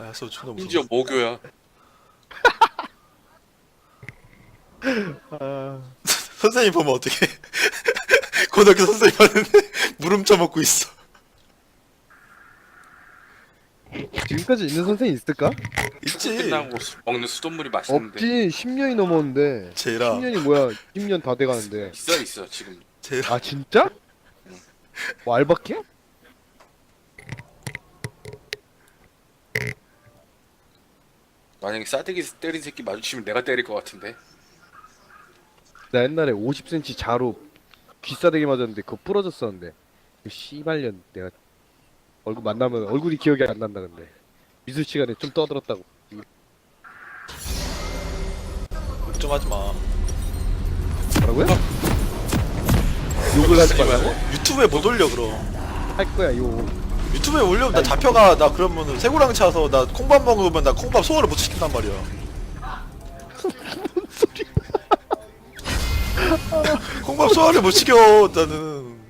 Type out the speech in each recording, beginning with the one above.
아 야수 존나 무서워 심지어 모교야. 아, 선생님 보면 어떡해 고등학교 선생님 하는데 물음 쳐 먹고 있어 지금까지 있는 선생님 있을까? 있지 끝나고 수- 먹는 수돗물이 맛있는데. 없지 10년이 넘었는데 제라 10년이 뭐야 10년 다 돼가는데 있어 있어 지금. 제라 아 진짜? 뭐 알바케? 만약에 싸대기 때린 새끼 마주치면 내가 때릴 것 같은데. 나 옛날에 50cm 자로 귀싸대기 맞았는데 그거 부러졌었는데. 그 씨발년 내가 얼굴 만나면 얼굴이 기억이 안 난다 근데. 미술 시간에 좀 떠들었다고. 걱정하지 마. 뭐라고요? 욕을 하지 말라고? 유튜브에 못 올려 그럼. 할 거야 욕 유튜브에 올려면 나 잡혀가. 나 그러면은 새고랑 차서 나 콩밥 먹으면 나 콩밥 소화를 못 시킨단 말이야. 콩밥 소화를 못 시켜 나는.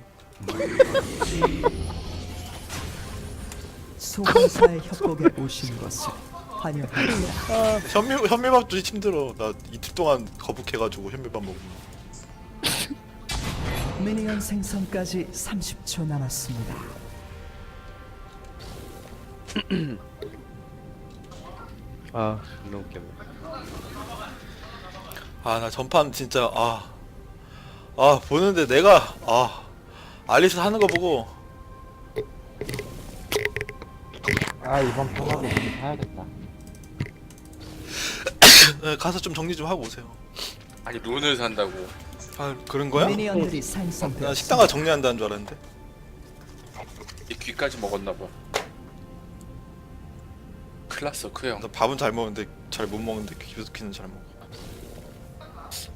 소방사의 협곡에 오신 것을 환영합니다. 현미 현미밥도 힘들어. 나 이틀 동안 거북해가지고 현미밥 먹으면. 미니언 생성까지 30초 남았습니다. 아 존나 웃겼네 아나 전판 진짜 아 아 보는데 내가 아 알리스 하는 거 보고 아 이번 편하고 좀 사야겠다. 네, 가서 좀 정리 좀 하고 오세요 아니 룬을 산다고. 아 그런 거야? 미니언들이 나 생성되었습니다. 식당 가 정리한다는 줄 알았는데 이 귀까지 먹었나 봐. 클났어 그 형. 나 밥은 잘 먹는데 잘 못 먹는데 기브스키는 잘 먹어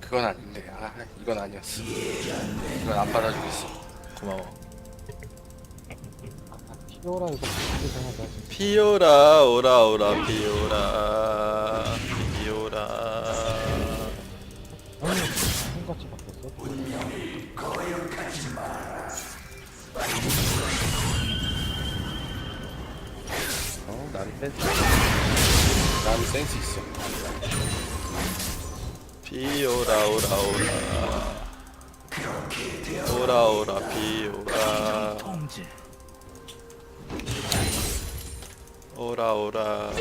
그건 아닌데. 아 이건 아니었어. 이건 안 받아주겠어. 고마워 티오라 이거 어떻게 생각하지? 피오라 오라 오라 피오라 피오라 아니 손같이 바뀌었어? 어 나는 뺐어 나는 센스 있어. 피오라 오라 오라. 오라 오라 피오라. 오라 오라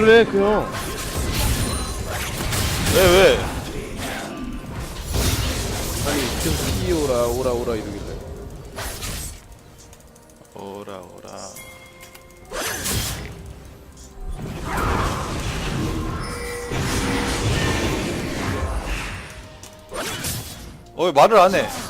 왜 그래 그형 왜 왜? 아니 계속 피오라 오라 오라 이러길래 오라 오라 어 왜 말을 안 해?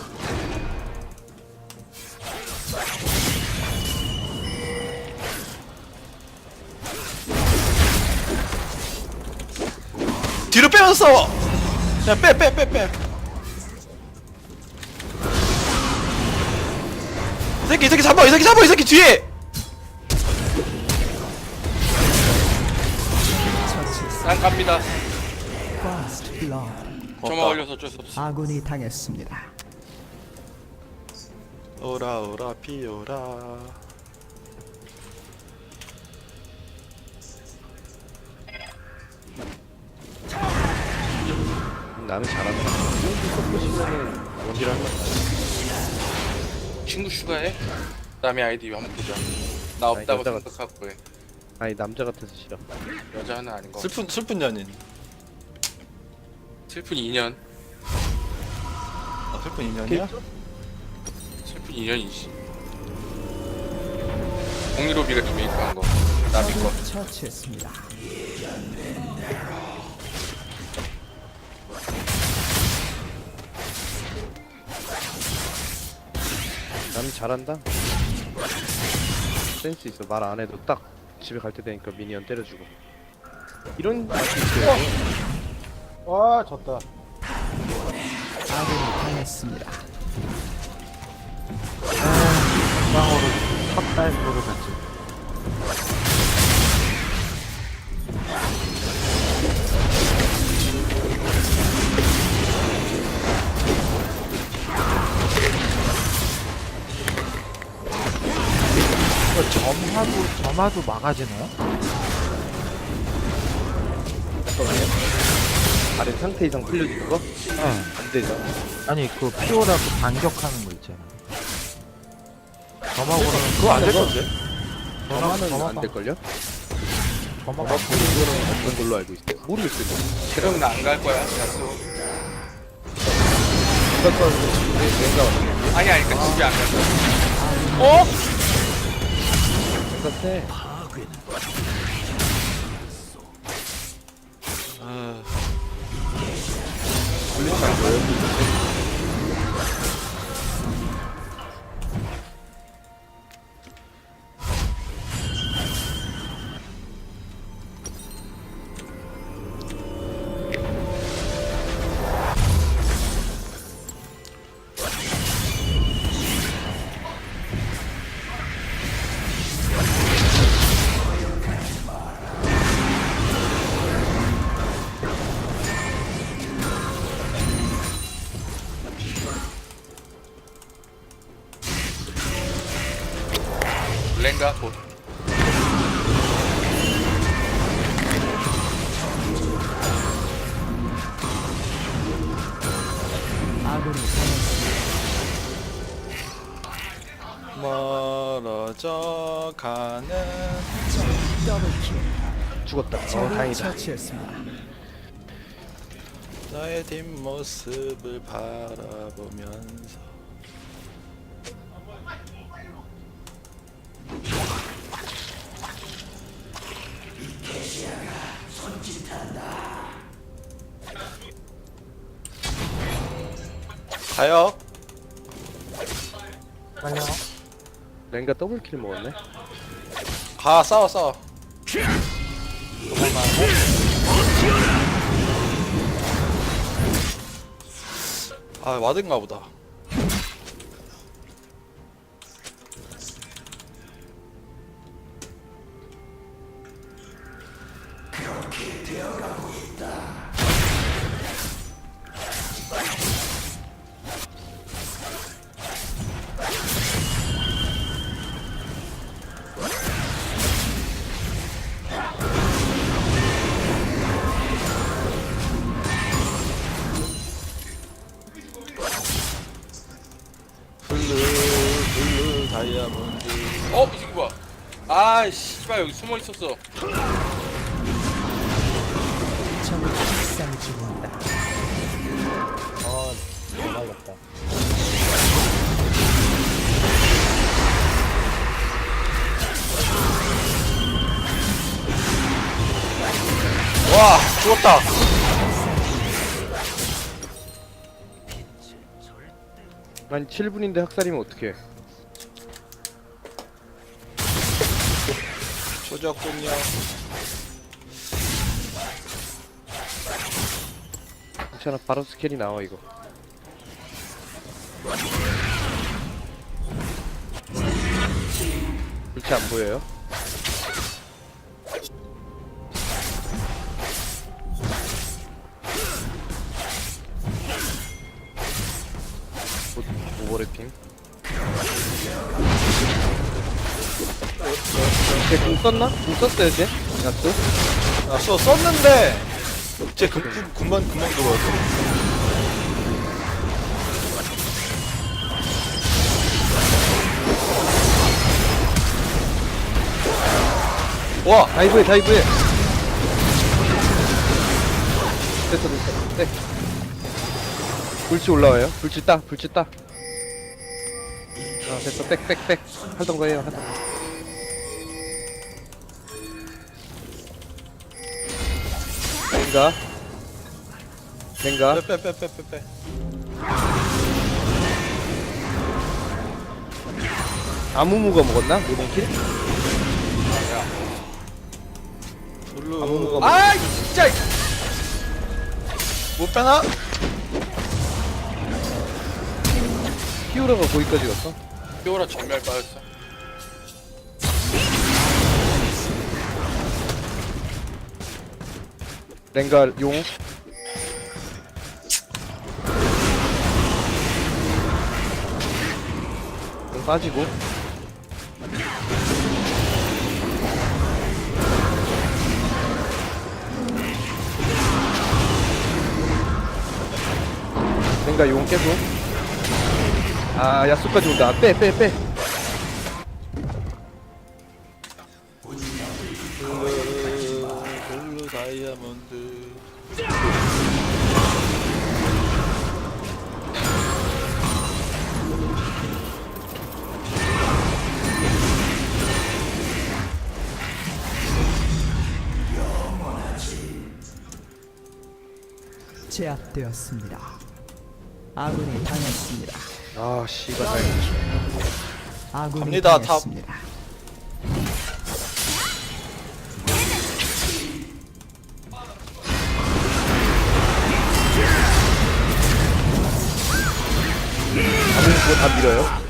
싸워! 야빼 빼 빼 빼. 이 새끼 이 새끼 잡아 이 새끼 잡아 이 새끼 뒤에! 난 갑니다. First Blood. 점화 걸려서 어쩔 수 없어. 아군이 당했습니다. 오라 오라 피오라 나는 잘한다 보시면은 원딜 할만 친구 추가해. 남의 아이디 한번 보자. 나 없다고 여자가- 생각하고 해. 아니 남자 같아서 싫어 여자는 아닌 거. 슬픈 슬픈 연인 슬픈 인연. 아 슬픈 인연이야? 슬픈 인연이지. 공유로비가 리메이크한 거. 남의 거. 처치했습니다. 나는 잘한다. 센스 있어. 말 안 해도 딱 집에 갈 때 되니까 미니언 때려주고. 이런 맛이 있어요. 와 졌다 아군이 당했습니다. 건강으로 첫 달고를 갔지 점하고 점화도 막아지나요? 다른 상태 이상 풀려주는 거? 네. 안 되죠. 아니 그 피오라 그 반격하는 거 있잖아. 점하고는 그거 안 될 건데? 저만은 안 될걸요? 점화가 그런 걸로 알고 있어요. 모르겠어요. 그럼 나 안 갈 거야 야수 생각 아니 아니 그러니까 집에 안 갈 거야 어? 생각해. 아, 멀어져 가는 더블킬. 죽었다. 어, 적을 다행이다. 처치했습니다. 나의 뒷모습을 바라보면서 가요 빨려. 랭가 더블킬 먹었네. 가 싸워 싸워 아 와든가 보다 다이아몬드 어? 이 새끼 뭐야 아 씨발 여기 숨어 있었어 적을 식상 중입니다. 아 대박이었다. 와 죽었다 아니 7분인데 학살이면 어떡해. 조졌군요 괜찮아. 바로 스캔이 나와 이거. 불치 안 보여요? 오- 오버래핑 쟤궁 썼나? 궁 썼어요 쟤? 야스? 아, 써, 썼는데! 제 금, 금, 금방 금방 들어왔어 와 다이브해 다이브해. 됐어 됐어. 네. 불치 올라와요. 불치 따 불치 따. 아, 됐어. 빽빽빽 하던 거예요 하던 거 뱅가 뱅가 빼빼빼빼빼빼 아무무가 먹었나? 이번 킬? 블루 아무무가 아 진짜 못 빼나? 피오라가 거기까지 갔어? 피오라 전멸 빠졌어 랭갈 용. 용 빠지고. 랭갈 용 계속 아 야수까지 온다. 빼 빼빼 다이아몬드 제압되었습니다. 아군이 당했습니다. 아 씨발 다행이다 아군이 갑니다, 탑. 당했습니다. 밀어요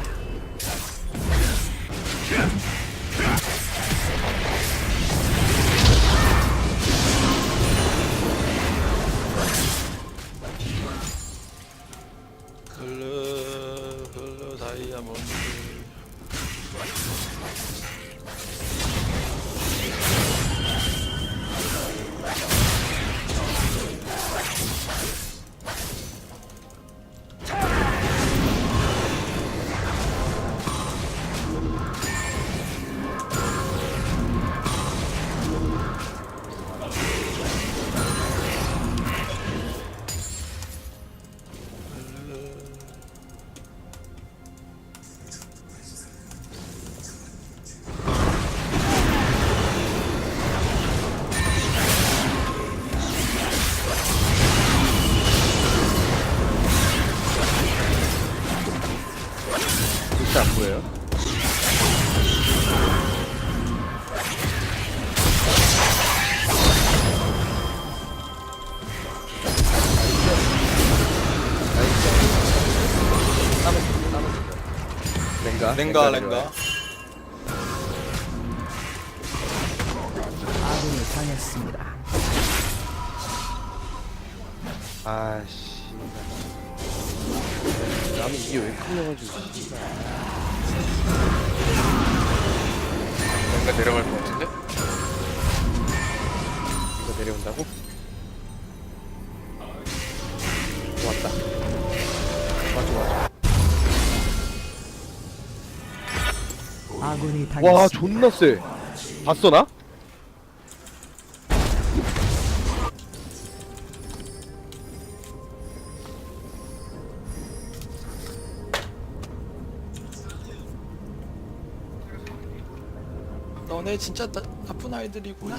랭가 랭가. 랭가 아군이 당했습니다. 아씨 남이 이게 왜 끌려가지고. 뭔가 내려갈 것 같은데? 이거 내려온다고? 아군이 당했습니다. 와 존나 쎄 봤어 나? 너네 진짜 나, 나쁜 아이들이구나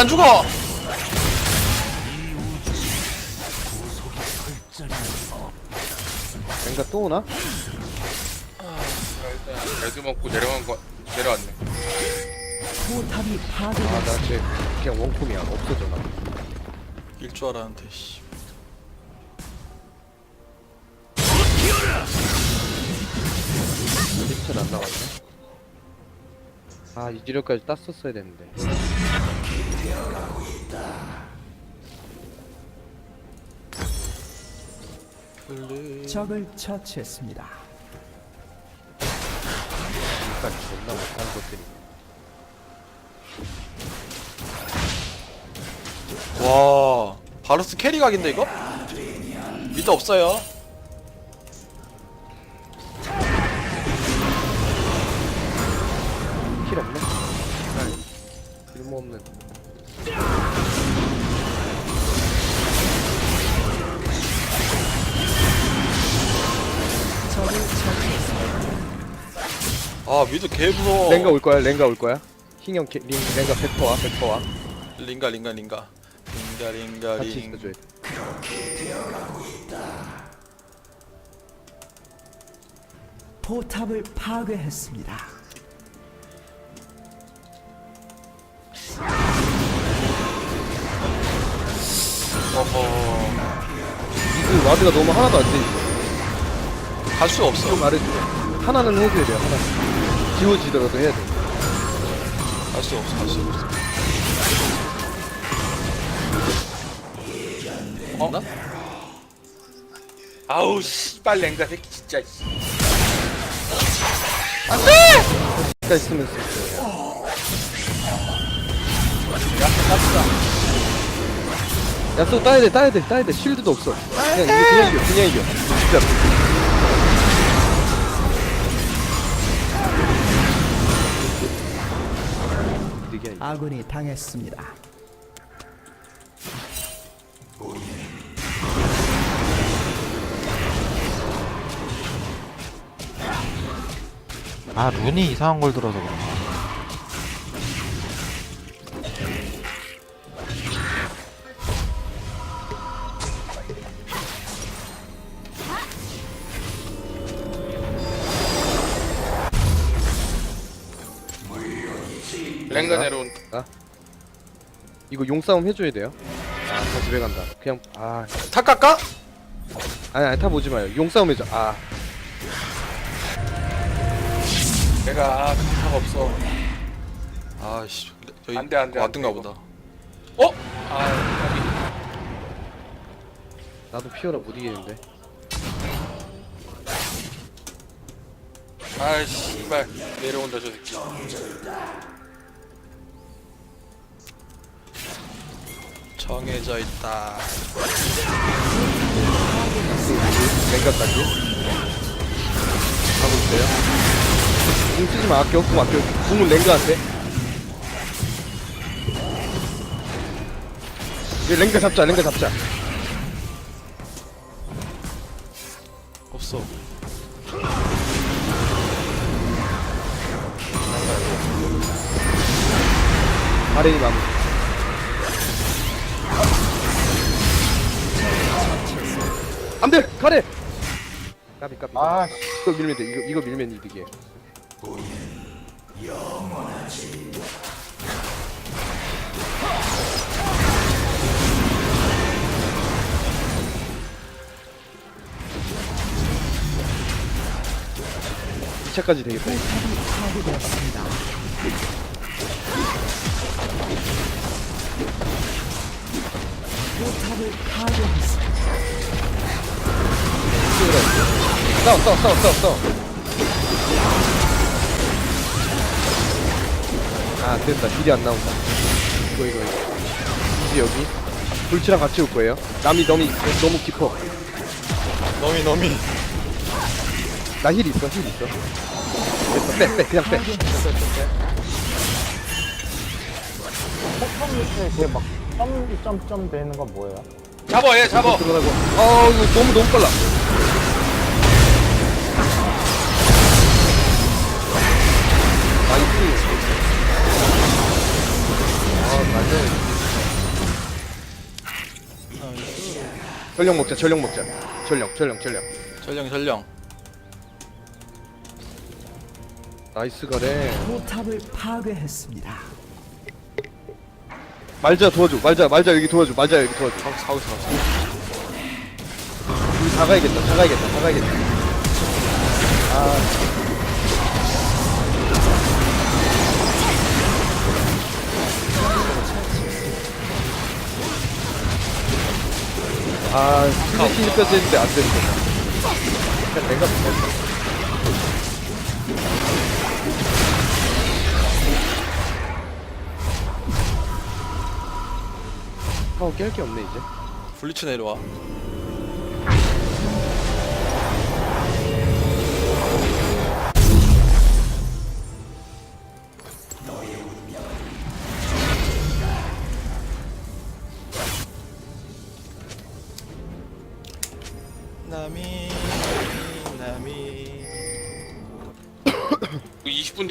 안 죽어. 랭가 또 오나? 일단 레드 먹고 내려간 거 내려왔네. 포탑이 아나 파괴됐습니다. 쟤 그냥 원콤이야. 없어져 나 일줄 알았는데 씨. 리스트 안 나왔네. 아 이지력까지 땄었어야 됐는데 되어가고 있다. 적을 처치했습니다. 일단 존나 못한 것들이. 와, 바루스 캐리 각인데 이거? 미드 없어요. 미드 개 무서워. 랭가 올 거야 랭가 올 거야. 흰형 개- 링, 랭가 100%와 100%와. 링가 링가 링가. 링가 링가 같이 링. 있어줘야 돼. 포탑을 파괴했습니다. 어허. 미드 와드가 너무 하나도 안 돼. 있어 갈 수가 없어. 좀 말해줘 하나는 해줘야 돼요 하나 지워지더라도 해야 돼. 갈 수가 없어 갈 수가 없어. 없나? 아우 씨발 랭가 새끼 진짜. 씨. 가 있으면 쓸 거야 야쏘 따야 돼 따야 돼 따야 돼. 쉴드도 없어. 그냥 이거 그냥 이겨 그냥 이겨. 진짜 아군이 당했습니다. 아 룬이 이상한 걸 들어서 그런가 이거 용싸움 해줘야 돼요. 아다 집에 간다. 그냥 아. 탁 깎아? 아니 아니 타 보지 마요. 용싸움 해줘. 아. 내가 아 감사가 없어. 아씨 저기 안 돼, 안 돼, 안 왔던가 돼, 보다. 어? 아 나도 피어라 못 이기는데. 아 씨발. 내려온다 저 새끼. 정해져 있다. 랭가까지? 하고 있어요? 공 쓰지 마. 아껴 공 아껴 공은 랭가한테 얘 랭가 잡자 랭가 잡자. 없어. 아레니 마무리 안돼! 가래! 까비 까비 아, 이거 밀면 돼. 이거 이거 밀면 이득이야 이차까지 되겠다. 이거. 포탑이 파괴되었습니다. 파괴했습니다. 싸워 싸워 싸워 싸워 싸워 아 안된다. 딜이 안 나온다. 이거 이거 이거. 이제 여기. 불치랑 같이 올 거예요. 남이 너무 너무 깊어. 너미 너미. 나 힐 있어 힐 있어. 됐어. 빼 빼. 그냥 빼. 폭탄 밑에 그막 점점점 되는 건 뭐예요? 잡어 얘 잡어. 들어가고. 아 이거 너무 너무 빨라 전력 먹자 전력 먹자. 전력 전력 전력 전령 전령. 나이스 가래. 포탑을 파괴했습니다. 말자 도와줘 말자 말자 여기 도와줘 말자 여기 도와줘. 사고 사고 사고 우리 다 가야겠다 다 가야겠다 다 가야겠다. 아 스매시까지 했는데 안 됐어 그냥 내가 못했어 어 어, 깰 게 없네 이제. 블리츠 내려와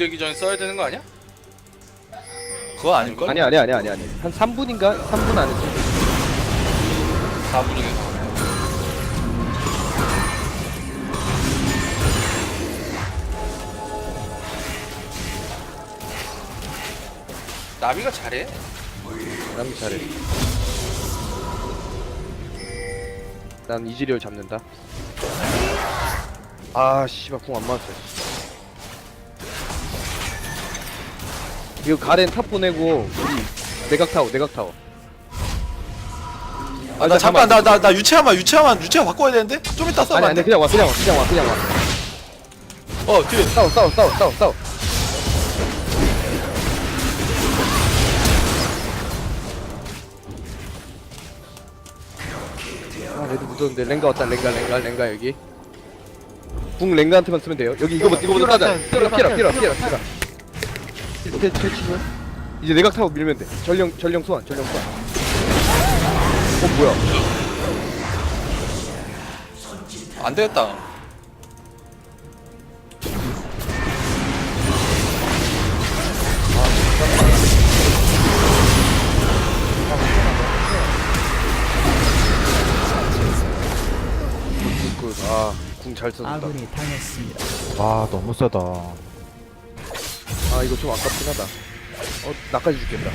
되기 전에 써야 되는 거 아니야? 그거 아닐걸? 아니 아니 아니 아니 아니. 한 3분인가? 3분 안에 쓸 4분 중에서 나비가 잘해? 남 잘해. 난 이지리얼 잡는다. 아, 씨발 궁 안 맞았어. 이거 가렌 탑 보내고 우리 내각 타워, 내각 타워. 아, 나 잠깐 나 나 나 유채화만 유채화만 유채화 바꿔야 되는데 좀 이따 써봐 아니 아니 그냥 와, 그냥 와, 그냥 와, 그냥 와. 어 뒤에 싸워, 싸워, 싸워, 싸워, 싸워. 아, 레드 묻었는데 랭가 왔다, 랭가, 랭가, 랭가 여기. 궁 랭가한테만 쓰면 돼요. 여기 이거부터 이거부터 따자. 피라, 피라, 피라, 피라, 피라. 이렇게 치고 이제 내각 타고 밀면 돼. 전령, 전령 소환, 전령 소환. 어 뭐야? 안 되겠다 굿. 아, 궁 잘 썼다. 아군이 당했습니다. 와 너무 세다 아, 이거 좀 아깝긴 하다. 어, 나까지 죽겠다.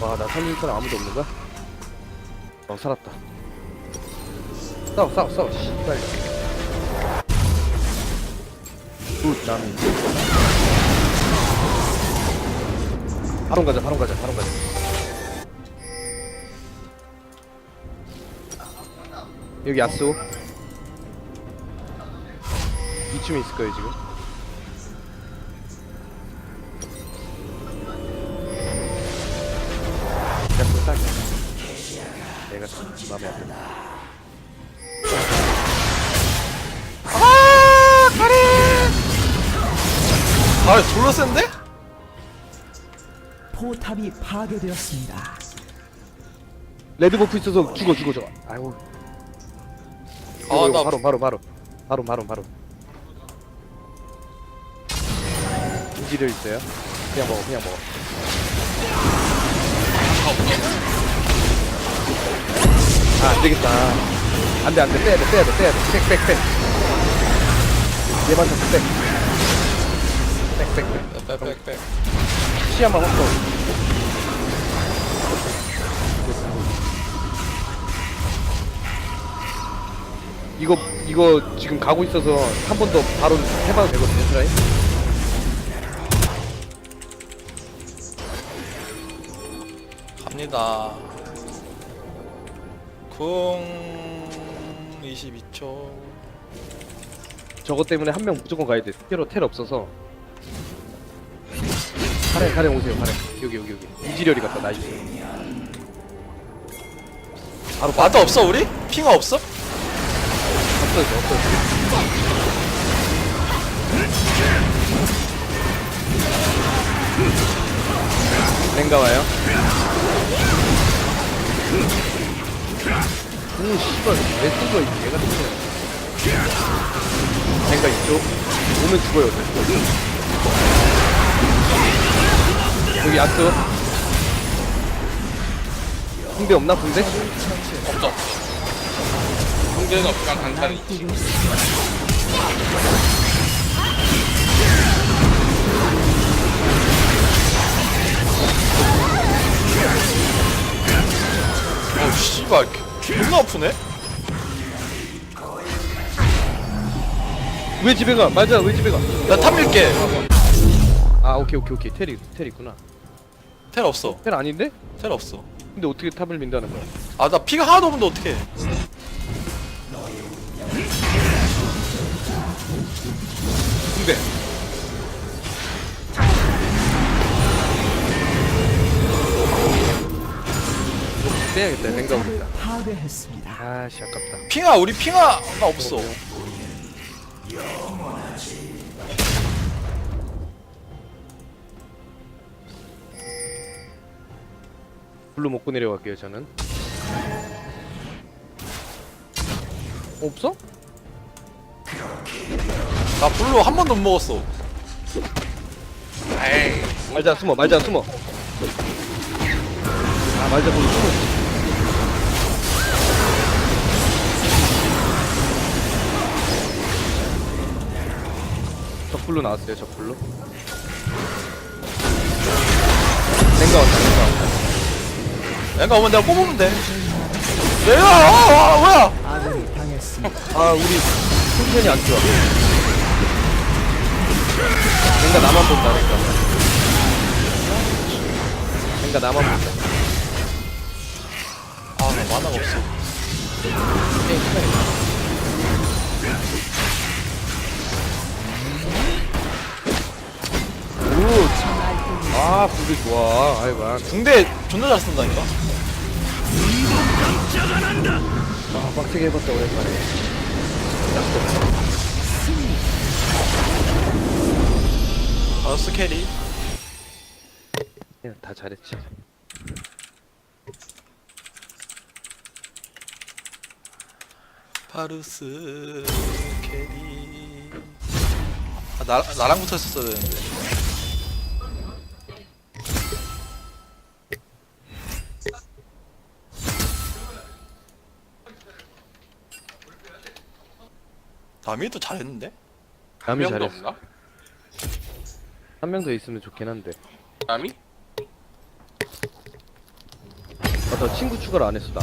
와, 나 살릴 사람 아무도 없는 거야? 어, 살았다. 싸워, 싸워, 싸워, 씨발. 굿, 남이. 바로 가자, 바로 가자, 바로 가자. 여기 야쏘. 이쯤에 있을 거예요, 지금. 야쏘 딱. 내가 마음에 안 든다. 아 졸라 센데? 포탑이 파괴되었습니다. 레드 버프 있어서 죽어, 죽어, 죽어. 아이고. 이거, 아, 이거 나- 바로, 바로, 바로. 바로, 바로, 바로. 인지를 있어요? 그냥 먹어, 그냥 먹어. 아, 안 되겠다. 안 돼, 안 돼. 빼야 돼, 빼야 돼, 빼야 돼. 백, 백, 백. 얘만 잡고 백. 백, 백, 백. 빼빼빼 시야만 확보. 이거 이거 지금 가고 있어서 한 번 더 바로 해봐도 되거든요, 트라이. 갑니다 궁 22초 저것 때문에 한 명 무조건 가야 돼. 스페로 텔 없어서. 가렌 가렌 오세요, 가렌. 여기 여기 여기. 이지렬이 갔다 나이스. 바로 와드 없어 우리? 핑어 없어? 없어져, 없어져. 랭가 와요. 오, 씨발, 왜 쓴 거야, 이게? 얘가 쓴 거야. 랭가 이쪽. 오면 죽어요, 저. 여기 아스. 붕대 없나, 붕대? 없어 없어 문제는 없지만 강타는 있지 어 씨발 존나 아프네? 왜 집에 가? 맞아, 왜 집에 가? 나 탑밀게 아, 오케이, 오케이, 오케이. 텔이, 텔 있구나. 텔 없어. 텔 아닌데? 텔 없어. 근데 어떻게 탑을 민다는 거야? 아 나 피가 하나도 없는데 어떻게? 근데 빼야겠다 생각합니다 아씨 아깝다. 핑아 우리 핑아가 없어. 불로 먹고 내려갈게요 저는. 없어? 나 블루 한 번도 못 먹었어 에이 말자 숨어 말자 숨어. 아 말자 불로 숨어. 적불로 나왔어요 적불로. 생각 없다 생각 없다. 내가 오면 내가 뽑으면 돼. 내가 아, 아 뭐야? 아군이 당했습니다. 아 우리 포지션이 안 좋아. 뭔가 나만 본다 그러니까. 뭔가 나만 본다. 아나 만화가 없어. 아 불이 좋아. 아이고 붕대 존나 잘 쓴다니까? 아 빡세게 해봤다 오랜만에. 바로스 캐리. 그냥 다 잘했지. 바루스 캐리. 아, 나, 나랑 붙었었어야 되는데 남이 또 잘했는데? 남이 명도 잘했어 없나? 한 명 더 있으면 좋긴 한데 남이? 아나 친구 추가를 안 했어 나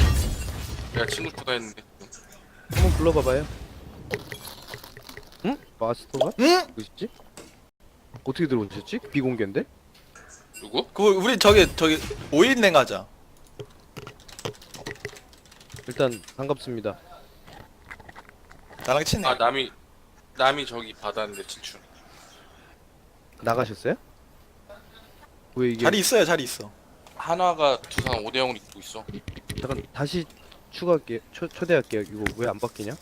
내가 친구 초대했는데 한번 불러봐봐요 응? 마스터가? 응? 누구시지? 어떻게 들어오셨지? 비공개인데? 누구? 그 우리 저기 저기 5인냉 하자 일단 반갑습니다 나랑 친해. 아 남이 남이 저기 받았는데 진출. 나가셨어요? 왜 이게 자리 있어요 자리 있어. 한화가 두산 5대 0을 이기고 있어. 잠깐 다시 추가할게요. 초, 초대할게요. 이거 왜 안 바뀌냐?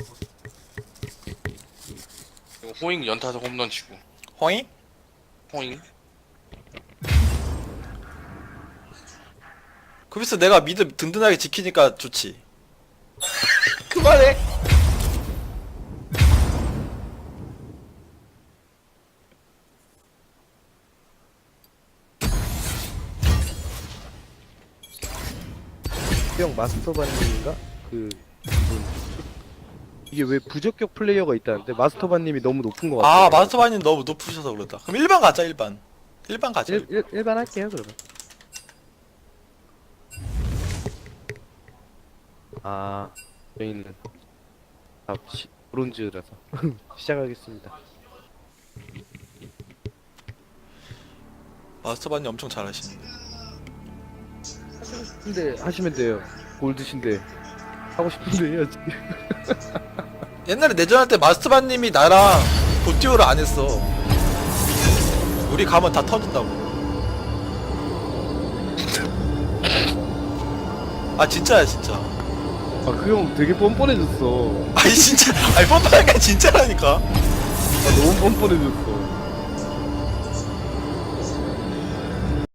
그리고 호잉 연타석 홈런 치고. 홍이? 호잉. 그래서 내가 미드 든든하게 지키니까 좋지. 그만해 형 마스터바님인가? 그 분. 이게 왜 부적격 플레이어가 있다는데 마스터바님이 너무 높은 것 같아요. 아 마스터바님 너무 높으셔서 그렇다. 그럼 1반 가자 1반. 1반 가자 일, 일, 일반 할게요 그러면. 아 저희는 아 시, 브론즈라서 시작하겠습니다. 마스터바님 엄청 잘하시는데. 근데 하시면 돼요 골드신데 하고 싶은데 해야지. 옛날에 내전할 때 마스터바님이 나랑 보티오를 안 했어. 우리 가면 다 터진다고. 아 진짜야 진짜. 아 그 형 되게 뻔뻔해졌어. 아니 진짜. 아니 뻔뻔한 게 진짜라니까. 아 너무 뻔뻔해졌어